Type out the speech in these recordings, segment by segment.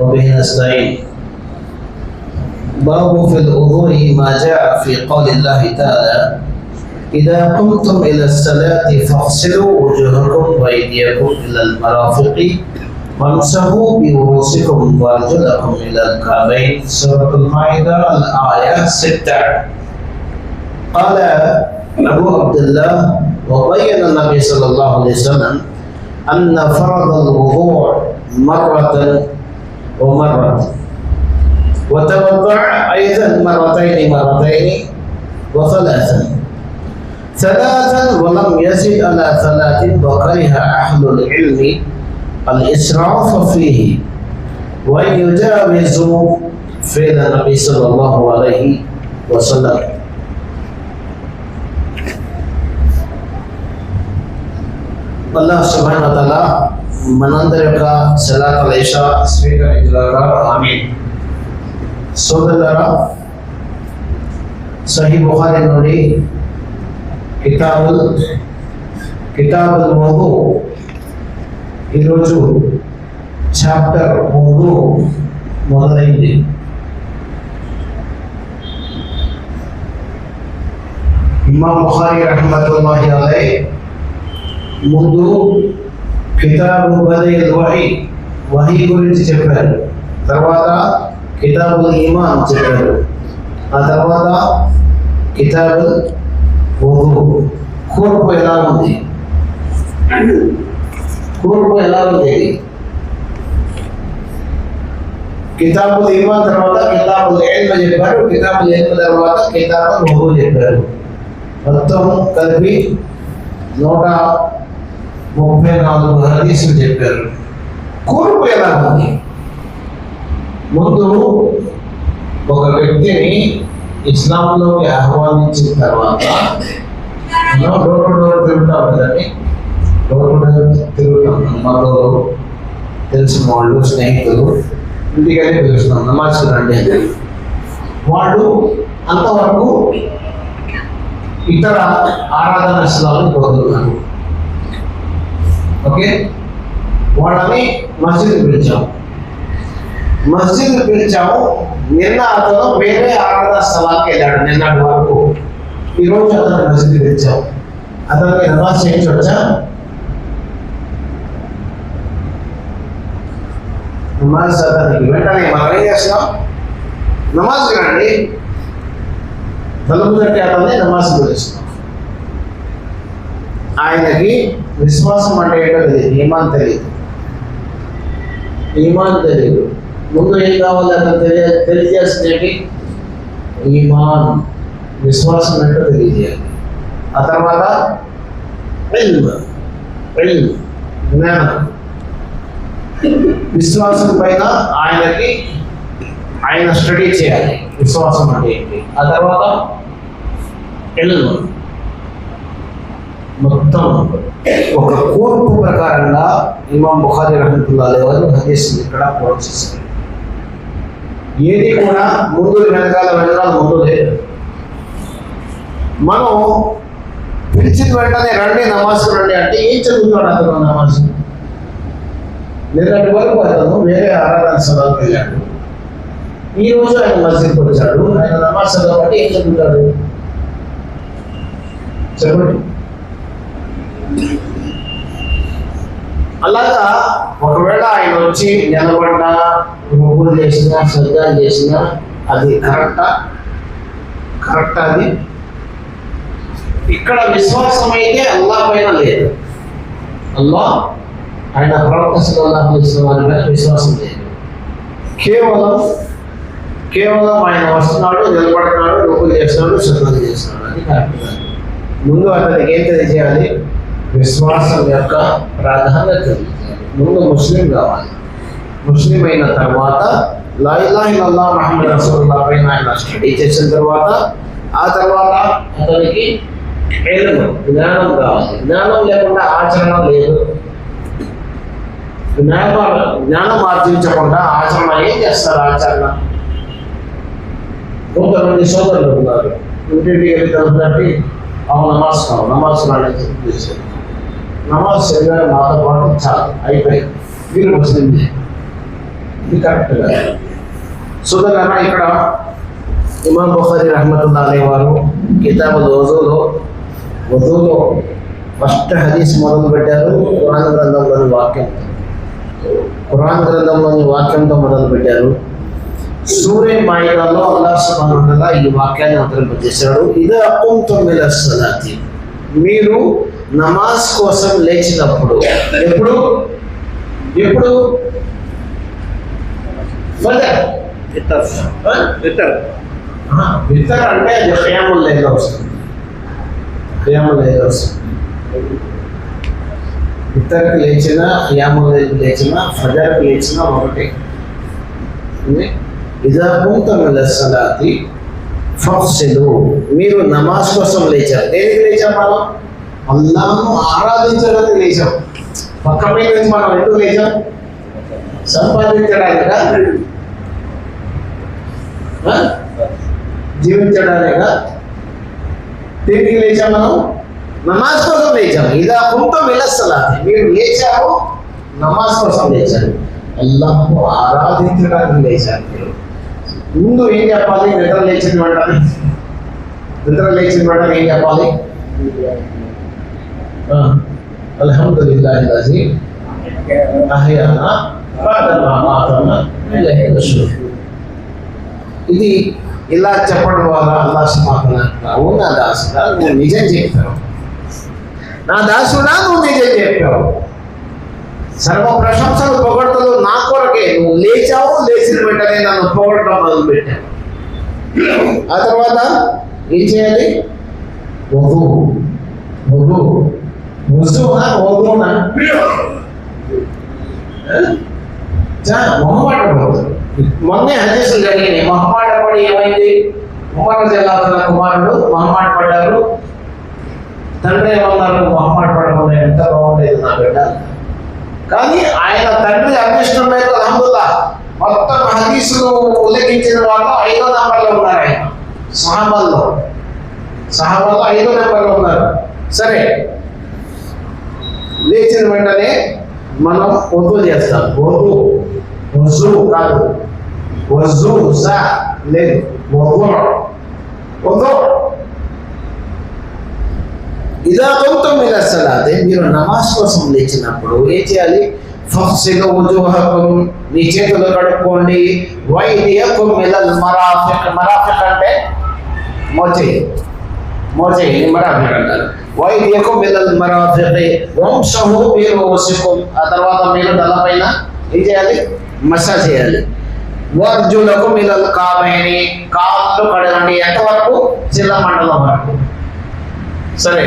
وبه نستعين. باب في الوضوء ما جاء في قول الله تعالى إذا قمتم إلى الصلاة فاغسلوا وجوهكم وأيديكم إلى المرافق وامسحوا برؤوسكم وأرجلكم إلى الكعبين. سورة المائدة الآية ستة. قال أبو عبد الله وبين النبي صلى الله عليه وسلم أن فرض الوضوء مرة ومرت. وتوضع أيضا مرتين مرتين وثلاثا. ثلاثا ولم يزد على ثلاث وكره أهل العلم الإسراف فيه. وأن يجاوزوا فعل النبي صلى الله عليه وسلم. الله سبحانه وتعالى మనందరి యొక్క సలాత లేష స్వీకరించుగాక ఆమీన్. సోదరులారా సహీ బుఖారి నుండి కితాబుల్ కితాబుల్ మోదు ఈరోజు చాప్టర్ మూడు మొదలైంది. ఇమాం బుఖారి రహమతుల్లాహి అలై ముందు కితాబు బదైల్ వహీ వహీ గురించి చెప్పారు తర్వాత కితాబుల్ ఈమాన్ చెప్పారు ఆ తర్వాత కితాబుల్ వధు కూర్పు ఎలా ఉంది కూర్పు ఎలా ఉంది కితాబుల్ ఈమాన్ తర్వాత కితాబుల్ ఇల్మ్ చెప్పారు కితాబుల్ ఇల్మ్ తర్వాత కితాబుల్ వధు చెప్పారు మొత్తం కలిపి నూట ముప్పై నాలుగు హదీసులు చెప్పారు. కూర్పు ఎలా ఉంది. ముందు ఒక వ్యక్తిని ఇస్లాంలోకి ఆహ్వానించిన తర్వాత రోడ్డు డోర్ టు డోర్ తిరుగుతాం కదండి. డోర్ డోర్ తిరుగుతాం. మనలో తెలిసిన వాళ్ళు స్నేహితులు ఇంటికైతే పిలుస్తున్నాం. నమాజ్ రండి అని. వాళ్ళు అంతవరకు ఇతర ఆరాధన స్థలాలు కోరుతున్నారు ఓకే? వాళ్ళని మస్జిద్ పిలిచాం. మస్జిద్ పిలిచాము. నిన్న అతను వేరే ఆరాధన స్థలానికి వెళ్ళాడు నిన్నటి వరకు. ఈరోజు అతను మస్జిద్ పిలిచాం. అతనికి నమాజ్ చేయించవచ్చా నమాజ్ అతనికి వెంటనే మనం ఏం చేస్తున్నాం? నమాజ్ రండి తలుపు తట్టి అతన్ని నమాజ్ పిలుస్తున్నాం. ఆయనకి విశ్వాసం అంటే ఏంటో తెలియదు. ఈమాన్ తెలియదు. ఈమాన్ తెలియదు. ముందు ఏం కావాలి అతను తెలియ తెలియజేసినవి ఈమాన్ విశ్వాసం ఏంటో తెలియజేయాలి. ఆ తర్వాత జ్ఞానం. విశ్వాసం పైన ఆయనకి ఆయన స్టడీ చేయాలి. విశ్వాసం అంటే ఏంటి? ఆ తర్వాత ఇల్మ్ మొత్తం ఒక కూర్పు ప్రకారంగా ఇమాం బుఖారి రహమతుల్లా లేవని హదీస్ ఇక్కడ కోట్ చేశారు. ఏది కూడా ముందు వెనకాల వెనకాల ముందు లేదు. మనం పిలిచిన వెంటనే రండి నమాజ్ రండి అంటే ఏం చదువుతాడు అతను నమాజ్? నిన్నటి వరకు అతను వేరే ఆరాధన సభకు వెళ్ళాడు. ఈ రోజు ఆయన మస్జిద్కి వచ్చాడు ఆయన నమాజ్ చదవబట్టి ఏం చదువుతాడు? చెప్పండి. అలాగా ఒకవేళ ఆయన వచ్చి నిలబడ్డా ముగ్గురు చేసినా శ్రద్ధాలు చేసినా అది కరెక్టా? కరెక్ట్ అది? ఇక్కడ విశ్వాసం అయితే అల్లా పైన లేదు. అల్లా ఆయన ప్రవక్త సల్లల్లాహు చేసిన వారి పైన విశ్వాసం లేదు. కేవలం కేవలం ఆయన వస్తున్నాడు నిలబడుతున్నాడు మొగ్గులు చేస్తున్నాడు శ్రద్ధలు చేస్తున్నాడు అది కరెక్ట్ ముందు అతనికి ఏం తెలియజేయాలి? విశ్వాసం యొక్క ప్రాధాన్యత ముందు ముస్లిం కావాలి. ముస్లిం అయిన తర్వాత లాయిలాహిల్లా మహమ్మద్ రసూల్లా పైన ఆయన స్టడీ చేసిన తర్వాత ఆ తర్వాత అతనికి జ్ఞానం కావాలి. జ్ఞానం లేకుండా ఆచరణ లేదు. జ్ఞానం జ్ఞానం ఆర్జించకుండా ఆచరణ ఏం చేస్తారు ఆచరణ? కొంతమంది సోదరులు ఉన్నారు. ఇంటింటికి వెళ్ళి తలుపు అవును నమాజ్ కావు నమాజ్ రాని చెప్పి చేశారు నమాజ్ చదివారు మాతో పాటు చాలు అయిపోయి మీరు ముస్లింలే. ఇది కరెక్ట్ కాదు? ఇక్కడ ఇమాం బుఖారి రహమతుల్లా అనేవారు కితాబుల్ వజూలో వజూలో ఫస్ట్ హదీస్ మొదలు పెట్టారు ఖురాన్ గ్రంథంలోని వాక్యం. ఖురాన్ గ్రంథంలోని వాక్యంతో మొదలు పెట్టారు సూర్య మాయిదాలో అల్లాహ్ సుబ్హానహు ఈ వాక్యాన్ని అవతరింపజేశాడు ఇది అకుం తొమ్మిది మీరు నమాజ్ కోసం లేచినప్పుడు ఎప్పుడు? ఎప్పుడు? వితర్ అంటే అది ఖియాముల్ లైల్ వస్తుంది. ఖియాముల్ లైల్ వస్తుంది. వితర్కి లేచిన లైల్ లేచిన ఫజర్కి లేచిన ఒకటి. ఇదా కుంత సలాతి ఫక్సిలు మీరు నమాజ్ కోసం లేచారు. దేనికి లేచాం మనం? అల్లాను ఆరాధించడానికి లేచాం పక్క మీద నుంచి మనం ఎందుకు లేచాం. సంపాదించడానిక? జీవించడానిక జీవించడానికా? తిరిగి లేచాం మనం. నమాజ్ కోసం లేచాం. ఇదా కుంటం వెళ్ళస్తలాది మీరు లేచాము నమాజ్ కోసం లేచారు. అల్లాహ్ను ఆరాధించడానికి లేచారు మీరు. ముందు ఏం చెప్పాలి? నిద్ర లేచిన వెంటనే. నిద్ర లేచిన వెంటనే ఏం చెప్పాలి? అల్హమ్దుల్లాహి లజీ అహ్యానా బాద మా మాతనా ఇలైహి నుషూర్ ఇది ఇలా చెప్పడం వల్ల అల్లా సుమాతన అవును నా దాసుడా నువ్వు నిజం చెప్పావు నా దాసుడా నువ్వు నిజం చెప్పావు సర్వ ప్రశంసలు పొగడతలు నా కొరకే నువ్వు లేచావు లేచిన వెంటనే నన్ను పొగడటం మొదలు పెట్టావు ఆ తర్వాత ఏం చేయాలి వధు వధు వధువునా వధువునా మొహమాట పడుతుంది. మొన్నే హదీసులు జరిగినాయి. మొహమాట పడి ఏమైంది? ఉమర్ జిల్లాల కుమారుడు మొహమాట పడ్డారు. తండ్రి ఏమన్నారు? మొహమాట పడకుండా ఎంత బాగుండేది నా బిడ్డ. కానీ ఆయన తండ్రి అదృష్టం మీద అల్హమ్దుల్లా. మొత్తం హదీసులు ఉల్లేఖించిన వాళ్ళు ఐదో నెంబర్లో ఉన్నారు ఆయన. సహాబాల్లో. సహాబాల్లో ఐదో నెంబర్లో ఉన్నారు. సరే లేచిన వెంటనే మనం వద్దు చేస్తాం. వద్దు వజు కాదు. వజు సా. లేదు. వద్దు వద్దు ఇదా గౌతం మీద అసలు మీరు నమాజ్ కోసం లేచినప్పుడు ఏం చేయాలి? ఫక్సిలు ఉజుహకుం మీ చేతులు కడుక్కోండి. వైద్యకుం మిలల్ మరాఫిక్. మరాఫిక్ అంటే మోచేయి. మోచే మరాఫిక్ అంటారు వైద్యకుం మిలల్ మరాఫిక్ వంశము మీరు వసుకుం ఆ తర్వాత మీరు తలపైన ఏం చేయాలి? మసాజ్ చేయాలి. వర్జులకు మిలల్ కామేని కాళ్ళు కడగండి ఎంతవరకు? జిల్లా మండలం వరకు. సరే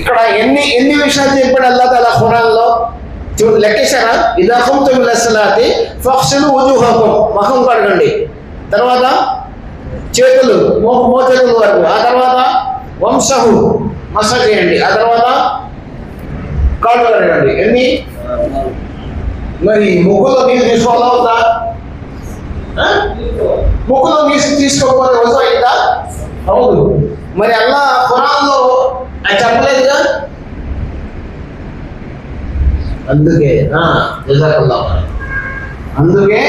ఇక్కడ ఎన్ని ఎన్ని విషయాలు చెప్పాడు అల్లా తల ఖురాన్లో? చూడు లెక్కేశారా? ఇదా కుంతుం లస్సలాతి ఫక్సులు ఉజుహకం మొహం కడగండి. తర్వాత చేతులు మో మోచేతుల వరకు. ఆ తర్వాత వంశహు మసాజ్ చేయండి. ఆ తర్వాత కాళ్ళు కడగండి ఎన్ని? మరి ముగ్గులో నీళ్ళు తీసుకోవాలా వద్దా? ఆ? ముగ్గులో నీళ్ళు తీసుకోకపోతే వద్దు అయిందా అవును. మరి అల్లా ఖురాన్లో అది చెప్పలేదుగా అందుకే ఆ, అందుకే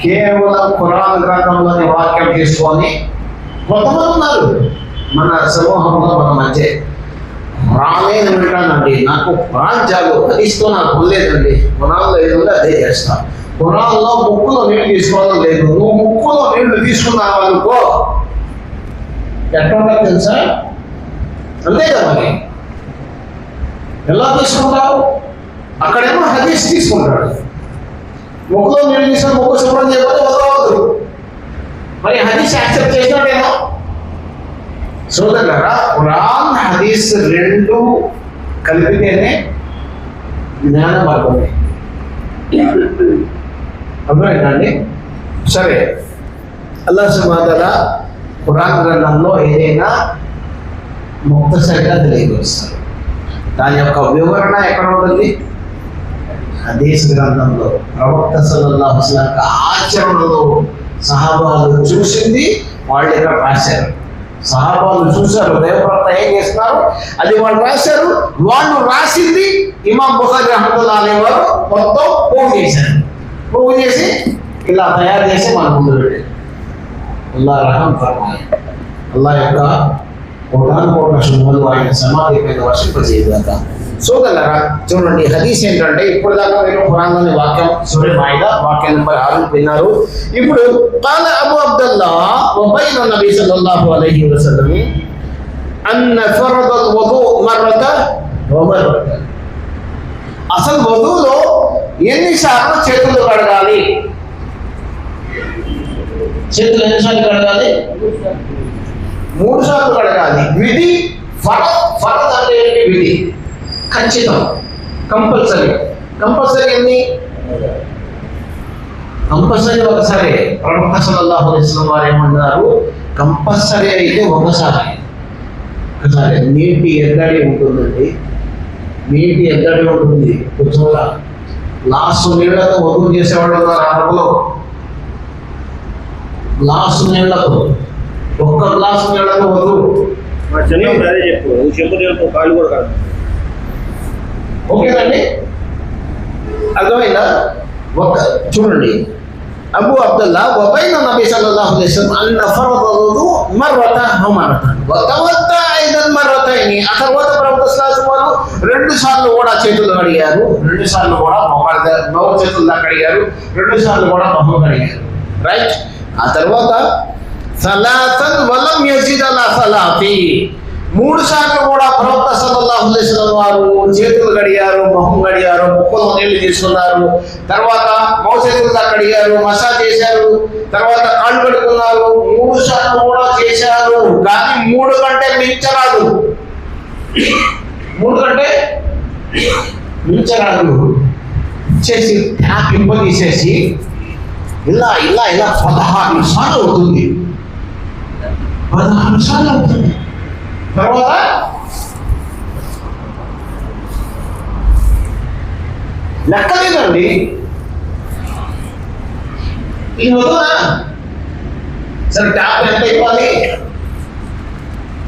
కేవలం ఖురాన్ గ్రంథంలోని వాక్యం తీసుకొని కొంతమంది ఉన్నారు. మన సమూహంలో మన మధ్య రామేణ వింటానండి నాకు ప్రాంతాలు చాలు నాకు లేదండి ఖురాన్లో ఏదో అదే చేస్తా. ఖురాన్లో ముక్కులో నీళ్ళు తీసుకోవడం లేదు. నువ్వు ముక్కులో నీళ్ళు తీసుకున్నావు అనుకో ఎట్లా తెలుసా? అంతే కదా మరి. ఎలా తీసుకుంటావు? అక్కడేమో హదీస్ తీసుకుంటాడు. ముక్కులో నీళ్ళు తీసుకొని ముక్కు శుభ్రం చేయకపోతే వదలవద్దు. మరి హదీస్ యాక్సెప్ట్ చేసినట్టేమో? సోదరులరా ఖురాన్ హదీస్ రెండు కలిపితేనే జ్ఞాన మార్గమే అర్థమైందండి సరే. అల్లా సుమాదల ఖురాన్ గ్రంథంలో ఏదైనా ముక్తసరిగా తెలియజేస్తారు. దాని యొక్క వివరణ ఎక్కడ ఉంటుంది? హదీస్ గ్రంథంలో. ప్రవక్త సల్లల్లాహు అలైహి యొక్క ఆచరణలో సహాబాలు చూసింది వాళ్ళు ఇక్కడ రాశారు. సహాబాలు చూశారు దేవప్రవక్త ఏం చేస్తున్నారు? అది వాళ్ళు రాశారు వాళ్ళు రాసింది ఇమాం బుఖారి రహమతుల్లా అనేవారు మొత్తం పోగు చేశారు. పోగు చేసి ఇలా తయారు చేసి మన ముందు పెట్టారు అల్లా రహం ఫర్మాయి అల్లా యొక్క కోటాను కోట్ల శుభాలు ఆయన సమాధి పైన వర్షింపజేయదాక సోదరులరా చూడండి హదీస్ ఏంటంటే ఇప్పుడు దాకా మీరు పురాణంలోని వాక్యం సూర్య మాయిద వాక్యం నెంబర్ ఆరు విన్నారు ఇప్పుడు కాల అబు అబ్దుల్లా వబైన నబీ సల్లల్లాహు అలైహి వసల్లం అన్న ఫర్ద వధు మర్రత వమర్రత అసలు వదులో ఎన్నిసార్లు చేతులు కడగాలి? చేతులు ఎన్నిసార్లు కడగాలి? మూడు సార్లు కడగాలి. విధి ఫరద్ ఫరద్ అంటే ఏంటి విధి? ఖచ్చితం. కంపల్సరీ. కంపల్సరీ ఎన్ని? కంపల్సరీ ఒకసారి. ప్రవక్త సల్లల్లాహు అలైహి వారు ఏమన్నారు కంపల్సరీ అయితే ఒకసారి. ఒకసారి. నీటి ఎద్దడి ఉంటుందండి. నీటి ఎద్దడి ఉంటుంది. కొంచెం లాస్ట్ నీళ్ళతో వదులు చేసేవాళ్ళు ఉన్నారు అరకులో. గ్లాస్ నీళ్ళకు ఒక్క గ్లాస్ నీళ్ళకు వదులు మా చెప్పు. నువ్వు చెప్పు కాలు కూడా కాదు. ఓకేనండి అర్థమైందా? ఒక చూడండి. అబు అబ్దుల్లా వబైన నబీ సల్లల్లాహు అలైహి వసల్లం అన్న ఫరదదు మర్రత హమరత వతవత్త ఐదన్ మర్రతైని. ఆ తర్వాత ప్రవక్త సల్లల్లాహు వారు రెండు సార్లు కూడా చేతులు కడిగారు. రెండు సార్లు కూడా మొహాల మొహం చేతులు దాకా కడిగారు. రెండు సార్లు కూడా మొహం కడిగారు. రైట్ ఆ తర్వాత సలాసన్ వలం యజిద్ అలా సలాతి. మూడు సార్లు కూడా ప్రవక్త సల్లల్లాహు వారు చేతులు కడిగారు మొహం కడిగారు ముక్కలు నీళ్ళు తీసుకున్నారు. తర్వాత మోసేతులు కడిగారు మసాజ్ చేశారు. తర్వాత కాళ్ళు కడుక్కున్నారు. మూడు సార్లు కూడా చేశారు. కానీ మూడు కంటే మించరాదు. మూడు కంటే మించరాదు. చేసి ట్యాప్ తీసేసి ఇలా ఇలా ఇలా పదహారు సార్లు అవుతుంది. పదహారు సార్లు అవుతుంది. తర్వాత లెక్కలేదండి ఇది వద్దునా సరే ట్యాప్ ఎంత ఇవ్వాలి?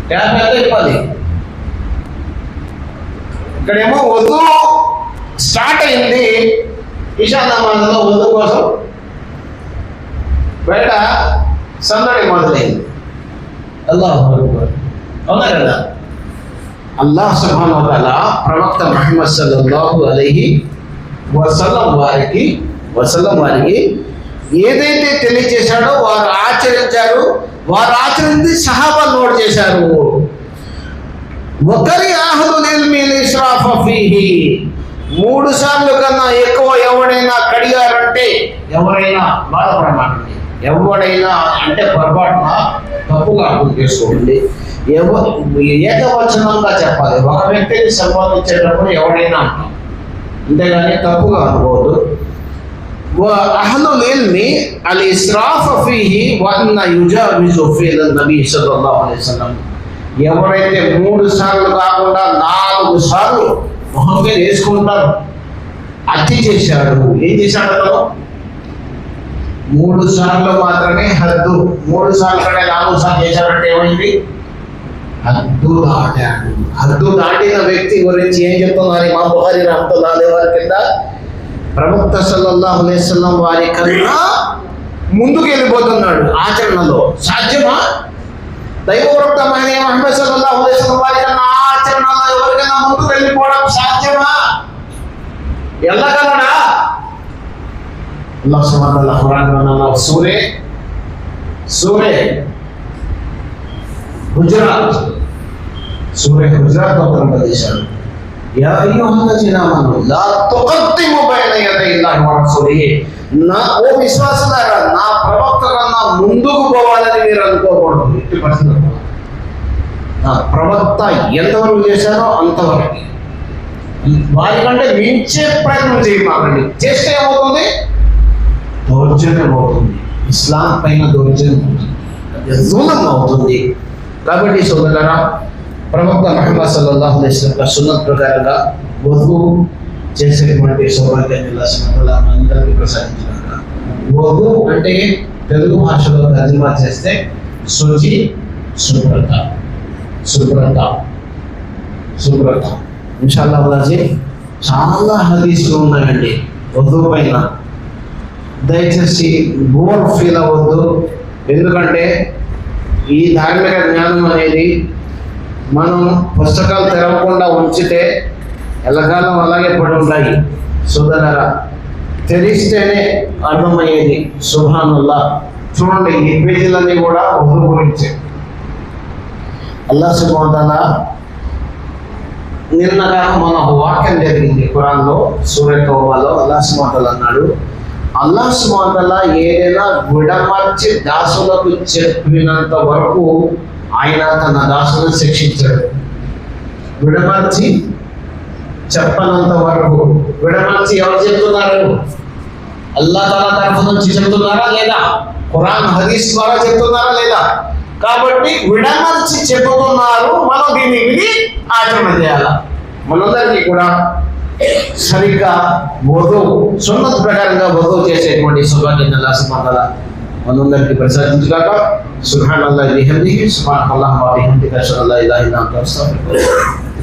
ట్యాప్ ఎంత ఇవ్వాలి? ఇక్కడేమో వద్దు. స్టార్ట్ అయింది. ఈశాన్యమానంలో వద్దు కోసం బయట సన్నడి మొదలైంది. అల్లాహ్ అవునా కదా? అల్లాహ్ సుబ్హానహు ప్రవక్త మహమ్మద్ సల్లాహు అలైహి వసలం వారికి వసలం వారికి ఏదైతే తెలియజేశాడో వారు ఆచరించారు వారు ఆచరించి సహాబా నోట్ చేశారు. ఒకరి ఆహులు మూడు సార్లు కన్నా ఎక్కువ ఎవడైనా కడిగారంటే ఎవరైనా బాధపడమాకండి ఎవడైనా అంటే పొరపాటున తప్పుగా అర్థం చేసుకోండి ఎవ ఏకవచనంగా చెప్పాలి. ఒక వ్యక్తిని సంపాదించేటప్పుడు ఎవడైనా అంటాం. అంతేగాని తప్పుగా అనుకోవద్దు وأهل العلم الإسراف فيه وأن يجاوز فعل النبي صلى الله عليه وسلم ఎవరైతే మూడు సార్లు కాకుండా నాలుగు సార్లు మొహం మీద వేసుకుంటారు అతి చేశాడు ఏం చేశాడు అతను మూడు సార్లు మాత్రమే హద్దు మూడు సార్లు కంటే నాలుగు సార్లు చేశాడంటే ఏమైంది హద్దు దాటాడు హద్దు దాటిన వ్యక్తి గురించి ఏం చెప్తున్నారు మా బుహారి రహమతుల్లాహి వారి కింద ప్రవక్త సల్లల్లాహు అలైహి వారి కన్నా ముందుకు వెళ్ళిపోతున్నాడు ఆచరణలో. సాధ్యమా? దైవ ప్రవక్త మహనీయ మహమ్మద్ సల్లల్లాహు వారి కన్నా ఆచరణలో ఎవరికైనా ముందుకు వెళ్ళిపోవడం సాధ్యమా? వెళ్ళగలడా అల్లాహ్ సుబ్హానహు వ తఆలా ఖురాన్ సూరే. సూరే. గుజరాత్ సూర్య గుజరాత్లో యా నా ఓ విశ్వాసులారా నా ప్రవక్త కన్నా ముందుకు పోవాలని మీరు అనుకోకూడదు. ఎట్టి పరిస్థితుల్లో నా ప్రవక్త ఎంతవరకు చేశారో అంతవరకు. వారికంటే మించే ప్రయత్నం చేయమాకండి చేస్తే ఏమవుతుంది? దౌర్జన్యం అవుతుంది ఇస్లాం పైన దౌర్జన్యం అవుతుంది. జూలం అవుతుంది. కాబట్టి సోదరులారా ప్రవక్త మహమ్మద్ సల్లాహు అలైహి వసల్లం సున్నత్ ప్రకారంగా వధువు చేసేటువంటి సౌభాగ్యాన్ని అల్లాహ్ ప్రసాదించినాక వధు అంటే తెలుగు భాషలో తర్జుమా చేస్తే శుచి శుభ్రత శుభ్రత శుభ్రత. ఇన్షాల్లా వలాజీ చాలా హదీసులు ఉన్నాయండి వధువు పైన. దయచేసి బోర్ ఫీల్ అవ్వద్దు. ఎందుకంటే ఈ ధార్మిక జ్ఞానం అనేది మనం పుస్తకాలు తెరవకుండా ఉంచితే ఎల్లకాలం అలాగే పడి ఉంటాయి సోదరరా తెరిస్తేనే అర్థమయ్యేది సుభానుల్లా. చూడండి ఈ పేజీలన్నీ కూడా ఉదయం గురించి. అల్లా సుభాన నిన్నగా మన ఒక వాక్యం జరిగింది. ఖురాన్లో సూర్య కోవాలో అల్లా సుమాతలు అన్నాడు అల్లా సుమాతల ఏదైనా విడమర్చి దాసులకు చెప్పినంత వరకు ఆయన తన దాసులను శిక్షించాడు. విడమర్చి చెప్పనంత వరకు. విడమర్చి ఎవరు చెప్తున్నారు? అల్లా తల తరఫు నుంచి చెప్తున్నారా లేదా? ఖురాన్ హదీస్ ద్వారా చెప్తున్నారా లేదా? కాబట్టి విడమర్చి చెప్పుతున్నారు మనం దీన్ని విని ఆచరణ చేయాల? మనందరికీ కూడా సరిగ్గా వధువు సున్నత ప్రకారంగా వధువు చేసేటువంటి సౌభాగ్యం లాసమాతల మనందరికీ ప్రసాదించుగాక సుహాన్ అల్లా బిహందికి సుహాన్ అల్లాహ్ బిహందికి అషహదు అల్లా ఇలాహ ఇల్లా అంతా అస్తగఫిరుల్లాహ్